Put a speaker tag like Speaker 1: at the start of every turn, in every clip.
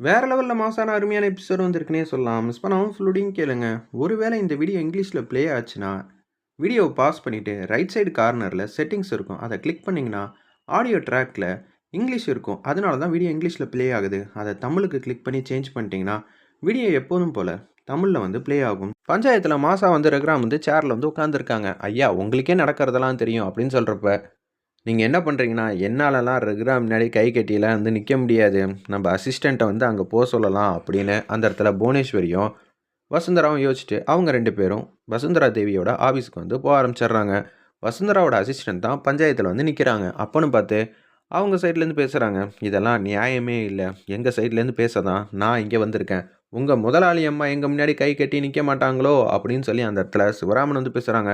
Speaker 1: வேறு லெவலில் மாசான அருமையான எபிசோடு வந்திருக்குனே சொல்லலாம். மிஸ் பண்ணாமல் ஃபுல்லுடையும் கேளுங்க. ஒருவேளை இந்த வீடியோ இங்கிலீஷில் ப்ளே ஆச்சுன்னா வீடியோவை பாஸ் பண்ணிவிட்டு ரைட் சைடு கார்னரில் செட்டிங்ஸ் இருக்கும். அதை கிளிக் பண்ணிங்கன்னா ஆடியோ ட்ராக்கில் இங்கிலீஷ் இருக்கும். அதனால தான் வீடியோ இங்கிலீஷில் ப்ளே ஆகுது. அதை தமிழுக்கு கிளிக் பண்ணி சேஞ்ச் பண்ணிட்டீங்கன்னா வீடியோ எப்போதும் போல் தமிழில் வந்து ப்ளே ஆகும். பஞ்சாயத்தில் மாசா வந்து ரகுராம் வந்து சேரில் வந்து உட்காந்துருக்காங்க ஐயா உங்களுக்கே நடக்கிறதெல்லாம் தெரியும் அப்படின்னு சொல்கிறப்ப நீங்கள் என்ன பண்ணுறீங்கன்னா என்னாலலாம் ரகுராம் முன்னாடி கை கட்டியெல்லாம் வந்து நிற்க முடியாது. நம்ம அசிஸ்டண்ட்டை வந்து அங்கே போக சொல்லலாம் அப்படின்னு அந்த இடத்துல புவனேஸ்வரியும் வசுந்தராவும் யோசிச்சுட்டு அவங்க ரெண்டு பேரும் வசுந்தரா தேவியோட ஆஃபீஸுக்கு வந்து போக ஆரம்பிச்சிடுறாங்க. வசுந்தராவோட அசிஸ்டன்ட் தான் பஞ்சாயத்தில் வந்து நிற்கிறாங்க அப்போன்னு பார்த்து அவங்க சைட்லேருந்து பேசுகிறாங்க இதெல்லாம் நியாயமே இல்லை. எங்கள் சைட்லேருந்து பேச தான் நான் இங்கே வந்திருக்கேன். உங்கள் முதலாளி அம்மா எங்கள் முன்னாடி கை கட்டி நிற்க மாட்டாங்களோ அப்படின்னு சொல்லி அந்த இடத்துல சிவராமன் வந்து பேசுகிறாங்க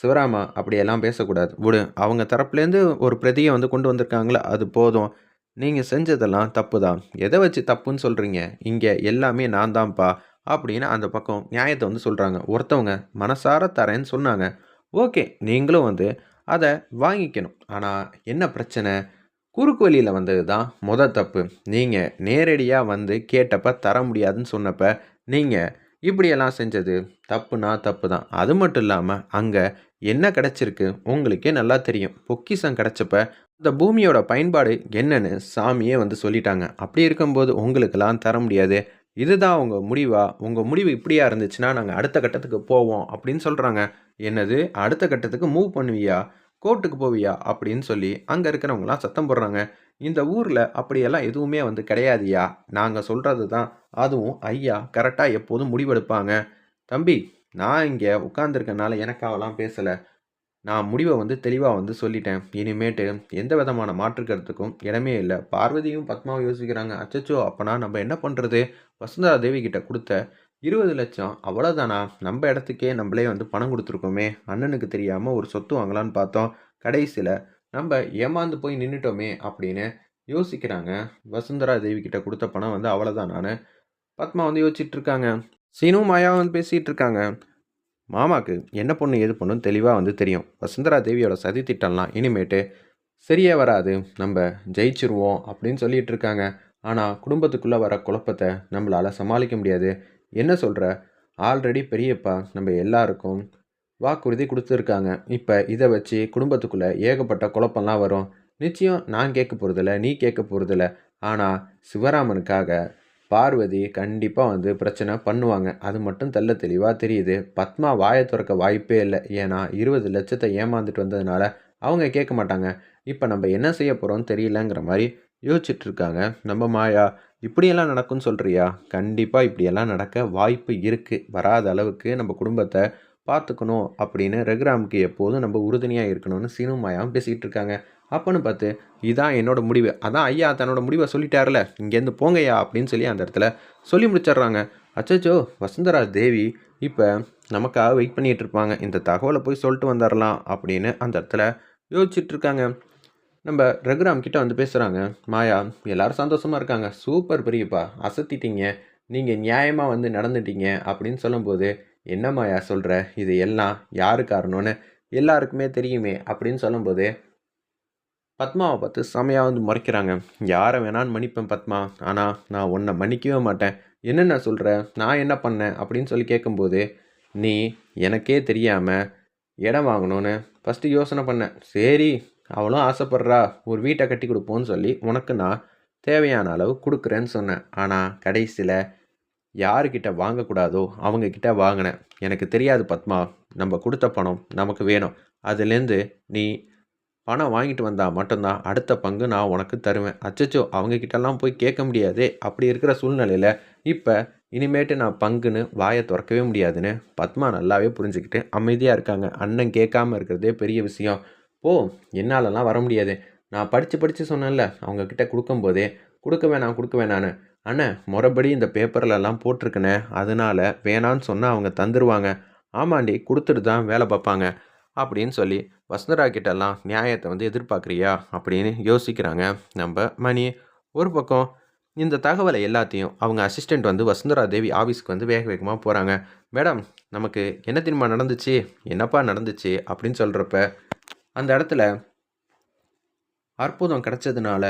Speaker 1: சிவராமா அப்படியெல்லாம் பேசக்கூடாது. விடு. அவங்க தரப்புலேருந்து ஒரு பிரதியை வந்து கொண்டு வந்திருக்காங்களே அது போதும். நீங்கள் செஞ்சதெல்லாம் தப்பு தான் எதை வச்சு தப்புன்னு சொல்கிறீங்க இங்கே எல்லாமே நான் தான்ப்பா அப்படின்னு அந்த பக்கம் நியாயத்தை வந்து சொல்கிறாங்க ஒருத்தவங்க மனசார தரேன்னு சொன்னாங்க. ஓகே நீங்களும் வந்து அதை வாங்கிக்கணும். ஆனால் என்ன பிரச்சனை? குறுக்கு வழியில் வந்தது தான் முத தப்பு. நீங்கள் நேரடியாக வந்து கேட்டப்ப தர முடியாதுன்னு சொன்னப்போ நீங்கள் இப்படியெல்லாம் செஞ்சது. தப்புனா தப்பு தான் அது மட்டும் இல்லாமல் அங்கே என்ன கிடச்சிருக்கு உங்களுக்கே நல்லா தெரியும். பொக்கிஷம் கிடச்சப்ப இந்த பூமியோட பயன்பாடு என்னன்னு சாமியே வந்து சொல்லிட்டாங்க. அப்படி இருக்கும்போது உங்களுக்கெல்லாம் தர முடியாது. இதுதான் உங்கள் முடிவா? உங்கள் முடிவு இப்படியா இருந்துச்சுன்னா நாங்கள் அடுத்த கட்டத்துக்கு போவோம் அப்படின்னு சொல்கிறாங்க என்னது? அடுத்த கட்டத்துக்கு மூவ் பண்ணுவியா? கோர்ட்டுக்கு போவியா? அப்படின்னு சொல்லி அங்கே இருக்கிறவங்களாம் சத்தம் போடுறாங்க. இந்த ஊரில் அப்படியெல்லாம் எதுவுமே வந்து கிடையாதுயா நாங்கள் சொல்கிறது தான் அதுவும் ஐயா கரெக்டாக எப்போதும் முடிவெடுப்பாங்க. தம்பி நான் இங்கே உட்காந்துருக்கனால எனக்காகலாம் பேசலை. நான் முடிவை வந்து தெளிவாக வந்து சொல்லிட்டேன். இனிமேட்டு எந்த விதமான மாற்று கருத்துக்கும் இடமே இல்லை. பார்வதியும் பத்மாவும் யோசிக்கிறாங்க. அச்சச்சோ அப்போனா நம்ம என்ன பண்ணுறது வசுந்தரா தேவி கிட்ட கொடுத்த இருபது லட்சம் அவ்வளோதானா நம்ம இடத்துக்கே நம்மளே வந்து பணம் கொடுத்துருக்கோமே. அண்ணனுக்கு தெரியாமல் ஒரு சொத்து வாங்கலான்னு பார்த்தோம். கடைசியில் நம்ம ஏமாந்து போய் நின்றுட்டோமே அப்படின்னு யோசிக்கிறாங்க. வசுந்தரா தேவி கிட்ட கொடுத்த பணம் வந்து அவ்வளோதான் நான் பத்மா வந்து யோசிச்சுட்டு இருக்காங்க சீனு மாயாவும் வந்து பேசிகிட்டு இருக்காங்க மாமாக்கு என்ன பொண்ணு எது பொண்ணுன்னு தெளிவாக வந்து தெரியும். வசுந்தரா தேவியோட சதி திட்டம்லாம் இனிமேட்டு சரியே வராது. நம்ம ஜெயிச்சிருவோம் அப்படின்னு சொல்லிட்டு இருக்காங்க ஆனால் குடும்பத்துக்குள்ளே வர குழப்பத்தை நம்மளால் சமாளிக்க முடியாது. என்ன சொல்கிற ஆல்ரெடி பெரியப்பா நம்ம எல்லாருக்கும் வாக்குறுதி கொடுத்துருக்காங்க. இப்போ இதை வச்சு குடும்பத்துக்குள்ளே ஏகப்பட்ட குழப்பம்லாம் வரும். நிச்சயம் நான் கேட்க போகிறதில்ல நீ கேட்க போகிறதில்ல ஆனால் சிவராமனுக்காக பார்வதி கண்டிப்பாக வந்து பிரச்சனை பண்ணுவாங்க. அது மட்டும் தெல்ல தெளிவாக தெரியுது. பத்மா வாயை திறக்க வாய்ப்பே இல்லை. ஏன்னா இருபது லட்சத்தை ஏமாந்துட்டு வந்ததுனால அவங்க கேட்க மாட்டாங்க. இப்போ நம்ம என்ன செய்ய போகிறோம்னு தெரியலங்கிற மாதிரி யோசிச்சுட்ருக்காங்க. நம்ம மாயா இப்படியெல்லாம் நடக்கும்னு சொல்கிறியா கண்டிப்பாக இப்படியெல்லாம் நடக்க வாய்ப்பு இருக்குது வராத அளவுக்கு நம்ம குடும்பத்தை பார்த்துக்கணும் அப்படின்னு ரகுராமுக்கு எப்போதும் நம்ம உறுதுணையாக இருக்கணும்னு சீனு மாயாவும் பேசிக்கிட்டு இருக்காங்க. அப்போன்னு பார்த்து இதான் என்னோட முடிவு. அதான் ஐயா தன்னோட முடிவை சொல்லிட்டார்ல. இங்கேருந்து போங்கய்யா அப்படின்னு சொல்லி அந்த இடத்துல சொல்லி முடிச்சிடுறாங்க. அச்சோ வசுந்தரா தேவி இப்போ நமக்காக வெயிட் பண்ணிகிட்டு இருப்பாங்க. இந்த தகவலை போய் சொல்லிட்டு வந்துடலாம் அப்படின்னு அந்த இடத்துல யோசிச்சுட்ருக்காங்க நம்ம ரகுராம் கிட்ட வந்து பேசுகிறாங்க மாயா எல்லாரும் சந்தோஷமாக இருக்காங்க. சூப்பர் பெரியப்பா. அசத்திட்டீங்க. நீங்கள் நியாயமாக வந்து நடந்துட்டீங்க. அப்படின்னு சொல்லும்போது என்ன மாயா சொல்கிற இது எல்லாம் யாரு காரணம்னு எல்லாருக்குமே தெரியுமே அப்படின்னு சொல்லும்போது பத்மாவை பார்த்து செமையாக வந்து முறைக்கிறாங்க. யாரை வேணான்னு மன்னிப்பேன் பத்மா. ஆனால் நான் உன்னை மன்னிக்கவே மாட்டேன். என்னென்ன சொல்கிற நான் என்ன பண்ணேன்? அப்படின்னு சொல்லி கேட்கும்போது நீ எனக்கே தெரியாமல் இடம் வாங்கணும்னு ஃபஸ்ட்டு யோசனை பண்ணேன் சரி அவளும் ஆசைப்பட்றா. ஒரு வீட்டை கட்டி கொடுப்போன்னு சொல்லி உனக்கு நான் தேவையான அளவு கொடுக்குறேன்னு சொன்னேன். ஆனால் கடைசியில் யாருக்கிட்ட வாங்கக்கூடாதோ அவங்கக்கிட்ட வாங்கினேன் எனக்கு தெரியாது பத்மா நம்ம கொடுத்த பணம் நமக்கு வேணும். அதுலேருந்து நீ பணம் வாங்கிட்டு வந்தால் மட்டும்தான் அடுத்த பங்கு நான் உனக்கு தருவேன். அச்சச்சோ அவங்கக்கிட்டலாம் போய் கேட்க முடியாதே. அப்படி இருக்கிற சூழ்நிலையில் இப்போ இனிமேட்டு நான் பங்குன்னு வாயை திறக்கவே முடியாதுன்னு பத்மா நல்லாவே புரிஞ்சுக்கிட்டு அமைதியாக இருக்காங்க. அண்ணன் கேட்காம இருக்கிறதே பெரிய விஷயம். ஓ என்னாலலாம் வர முடியாது. நான் படித்து படித்து சொன்னேன்ல அவங்கக்கிட்ட கொடுக்கும்போதே கொடுக்க வேணாம் கொடுக்க வேணான்னு அண்ணே முறைப்படி இந்த பேப்பர்லலாம் போட்டிருக்கனே அதனால் வேணான்னு சொன்னால் அவங்க தந்துடுவாங்க ஆமாண்டி கொடுத்துட்டு தான் வேலை பார்ப்பாங்க. அப்படின்னு சொல்லி வசுந்தரா கிட்டெல்லாம் நியாயத்தை வந்து எதிர்பார்க்குறியா? அப்படின்னு யோசிக்கிறாங்க. நம்ம மணி ஒரு பக்கம் இந்த தகவலை எல்லாத்தையும் அவங்க அசிஸ்டண்ட் வந்து வசுந்தரா தேவி ஆஃபீஸ்க்கு வந்து வேக வேகமாக போகிறாங்க மேடம் நமக்கு என்ன தெரியுமா நடந்துச்சு? என்னப்பா நடந்துச்சு? அப்படின்னு சொல்கிறப்ப அந்த இடத்துல அற்புதம் கிடச்சதுனால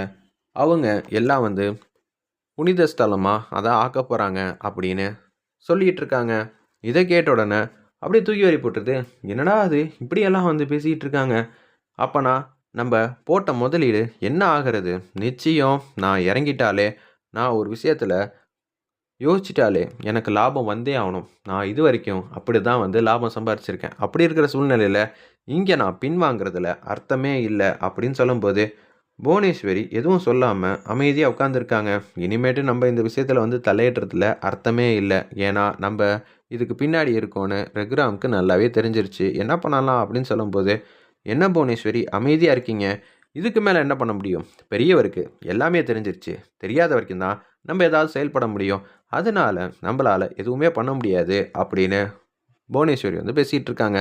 Speaker 1: அவங்க எல்லாம் வந்து புனித ஸ்தலமாக அதை ஆக்க போகிறாங்க அப்படின்னு சொல்லிகிட்டு இருக்காங்க. இதை கேட்ட உடனே அப்படியே தூக்கி வரி போட்டுருது. என்னடா அது இப்படியெல்லாம் வந்து பேசிக்கிட்டு இருக்காங்க. அப்போனா நம்ம போட்ட முதலீடு என்ன ஆகிறது? நிச்சயம் நான் இறங்கிட்டாலே நான் ஒரு விஷயத்தில் யோசிச்சிட்டாலே எனக்கு லாபம் வந்தே ஆகணும். நான் இது வரைக்கும் அப்படி தான் வந்து லாபம் சம்பாரிச்சிருக்கேன். அப்படி இருக்கிற சூழ்நிலையில் இங்கே நான் பின்வாங்கிறதுல அர்த்தமே இல்லை அப்படின்னு சொல்லும்போது புவனேஸ்வரி எதுவும் சொல்லாமல் அமைதியாக உட்காந்துருக்காங்க இனிமேட்டு நம்ம இந்த விஷயத்தில் வந்து தலையிடுறதுல அர்த்தமே இல்லை. ஏன்னா நம்ம இதுக்கு பின்னாடி இருக்கோன்னு ரகுராமுக்கு நல்லாவே தெரிஞ்சிருச்சு. என்ன பண்ணலாம் அப்படின்னு சொல்லும்போது என்ன புவனேஸ்வரி அமைதியாக இருக்கீங்க? இதுக்கு மேலே என்ன பண்ண முடியும்? பெரியவருக்கு எல்லாமே தெரிஞ்சிருச்சு. தெரியாத வரைக்கும் தான் நம்ம ஏதாவது செயல்பட முடியும். அதனால் நம்மளால் எதுவுமே பண்ண முடியாது. அப்படின்னு புவனேஸ்வரி வந்து பேசிகிட்டு இருக்காங்க.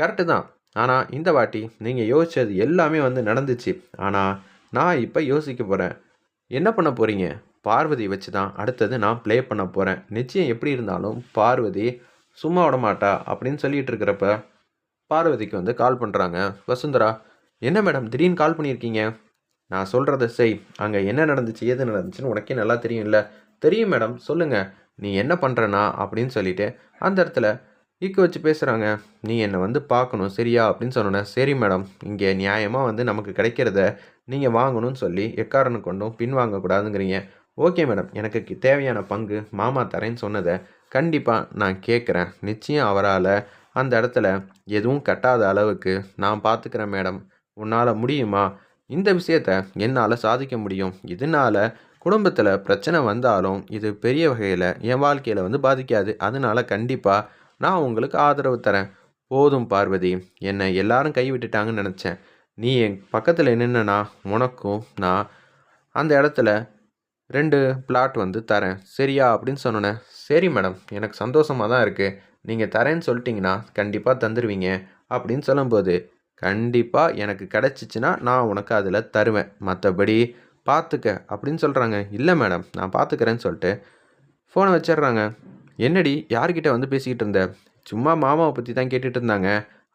Speaker 1: கரெக்டு தான். ஆனால் இந்த வாட்டி நீங்கள் யோசிச்சது எல்லாமே வந்து நடந்துச்சு. ஆனால் நான் இப்போ யோசிக்க போகிறேன் என்ன பண்ண போகிறீங்க பார்வதி வச்சு தான் அடுத்தது நான் ப்ளே பண்ண போகிறேன் நிச்சயம் எப்படி இருந்தாலும் பார்வதி சும்மா விட மாட்டா அப்படின்னு சொல்லிகிட்டு இருக்கிறப்ப பார்வதிக்கு வந்து கால் பண்ணுறாங்க வசுந்தரா என்ன மேடம் திடீர்னு கால் பண்ணியிருக்கீங்க? நான் சொல்கிறத செய். அங்கே என்ன நடந்துச்சு எது நடந்துச்சுன்னு உனக்கே நல்லா தெரியும்ல. தெரியும் மேடம் சொல்லுங்கள் நீ என்ன பண்ணுறனா அப்படின்னு சொல்லிட்டு அந்த இடத்துல ஈக்கு வச்சு பேசுகிறாங்க நீ என்னை வந்து பார்க்கணும் சரியா? அப்படின்னு சொன்னோன்னே சரி மேடம் இங்கே நியாயமாக வந்து நமக்கு கிடைக்கிறத நீங்கள் வாங்கணும்னு சொல்லி எக்காரணம் கொண்டும் பின் வாங்கக்கூடாதுங்கிறீங்க. ஓகே மேடம் எனக்கு தேவையான பங்கு மாமா தரேன்னு சொன்னதை கண்டிப்பாக நான் கேட்குறேன். நிச்சயம் அவரால் அந்த இடத்துல எதுவும் கட்டாத அளவுக்கு நான் பார்த்துக்கிறேன் மேடம். உன்னால் முடியுமா? இந்த விஷயத்த என்னால் சாதிக்க முடியும். இதனால குடும்பத்தில் பிரச்சனை வந்தாலும் இது பெரிய வகையில் என் வாழ்க்கையில் வந்து பாதிக்காது. அதனால கண்டிப்பாக நான் உங்களுக்கு ஆதரவு தரேன். போதும் பார்வதி. என்னை எல்லாரும் கைவிட்டுட்டாங்கன்னு நினச்சேன். நீ என் பக்கத்தில் நின்னுனா உனக்கும் நான் அந்த இடத்துல ரெண்டு பிளாட் வந்து தரேன். சரியா அப்படின்னு சொன்னோன்னே சரி மேடம் எனக்கு சந்தோஷமாக தான் இருக்குது நீங்கள் தரேன்னு சொல்லிட்டீங்கன்னா கண்டிப்பாக தந்துடுவீங்க அப்படின்னு சொல்லும்போது கண்டிப்பாக எனக்கு கிடச்சிச்சின்னா நான் உனக்கு அதில் தருவேன். மற்றபடி பார்த்துக்க அப்படின்னு சொல்கிறாங்க இல்லை மேடம் நான் பார்த்துக்கிறேன்னு சொல்லிட்டு ஃபோனை வச்சிடுறாங்க. என்னடி யார்கிட்ட வந்து பேசிக்கிட்டு இருந்த? சும்மா மாமாவை பற்றி தான் கேட்டுட்டு இருந்தாங்க.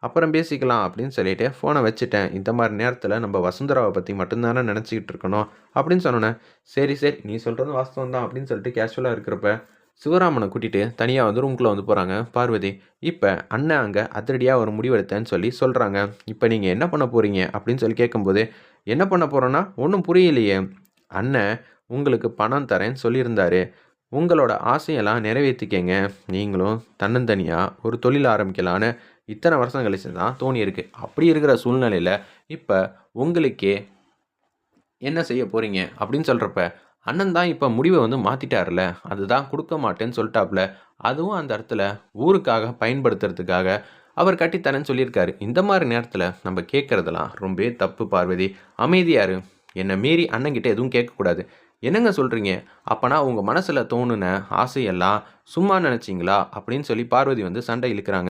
Speaker 1: அப்புறம் பேசிக்கலாம் அப்படின்னு சொல்லிட்டு ஃபோனை வச்சுட்டேன். இந்த மாதிரி நேரத்தில் நம்ம வசுந்தராவை பற்றி மட்டும்தானே நினச்சிக்கிட்டு இருக்கணும் அப்படின்னு சொன்னோன்னே சரி சரி நீ சொல்கிறது வாஸ்தவம் தான் அப்படின்னு சொல்லிட்டு கேஷுவலாக இருக்கிறப்ப சிவராமனை கூட்டிகிட்டு தனியாக வந்து ரூம்குள்ளே வந்து போகிறாங்க பார்வதி இப்போ அண்ணன் அங்கே அதிரடியாக ஒரு முடிவெடுத்தேன்னு சொல்லி சொல்கிறாங்க இப்போ நீங்கள் என்ன பண்ண போகிறீங்க அப்படின்னு சொல்லி கேட்கும்போது என்ன பண்ண போகிறோன்னா ஒன்றும் புரியலையே. அண்ணன் உங்களுக்கு பணம் தரேன்னு சொல்லியிருந்தாரு. உங்களோட ஆசையெல்லாம் நிறைவேற்றிக்கங்க. நீங்களும் தன்னந்தனியாக ஒரு தொழில் ஆரம்பிக்கலான்னு இத்தனை வருஷம் கழிச்சு தான் தோணி இருக்கு அப்படி இருக்கிற சூழ்நிலையில் இப்போ உங்களுக்கே என்ன செய்ய போகிறீங்க அப்படின்னு சொல்கிறப்ப அண்ணன் தான் இப்போ முடிவை வந்து மாற்றிட்டார்ல அதுதான் கொடுக்க மாட்டேன்னு சொல்லிட்டாப்புல அதுவும் அந்த இடத்துல ஊருக்காக பயன்படுத்துறதுக்காக அவர் கட்டித்தரேன்னு சொல்லியிருக்காரு. இந்த மாதிரி நேரத்தில் நம்ம கேட்குறதெல்லாம் ரொம்பவே தப்பு பார்வதி. அமைதியாரு என்னை மீறி அண்ணங்கிட்ட எதுவும் கேட்கக்கூடாது. என்னங்க சொல்கிறீங்க அப்போனா உங்கள் மனசில் தோணுன ஆசையெல்லாம் சும்மா நினச்சிங்களா? அப்படின்னு சொல்லி பார்வதி வந்து சண்டை இழுக்கிறாங்க.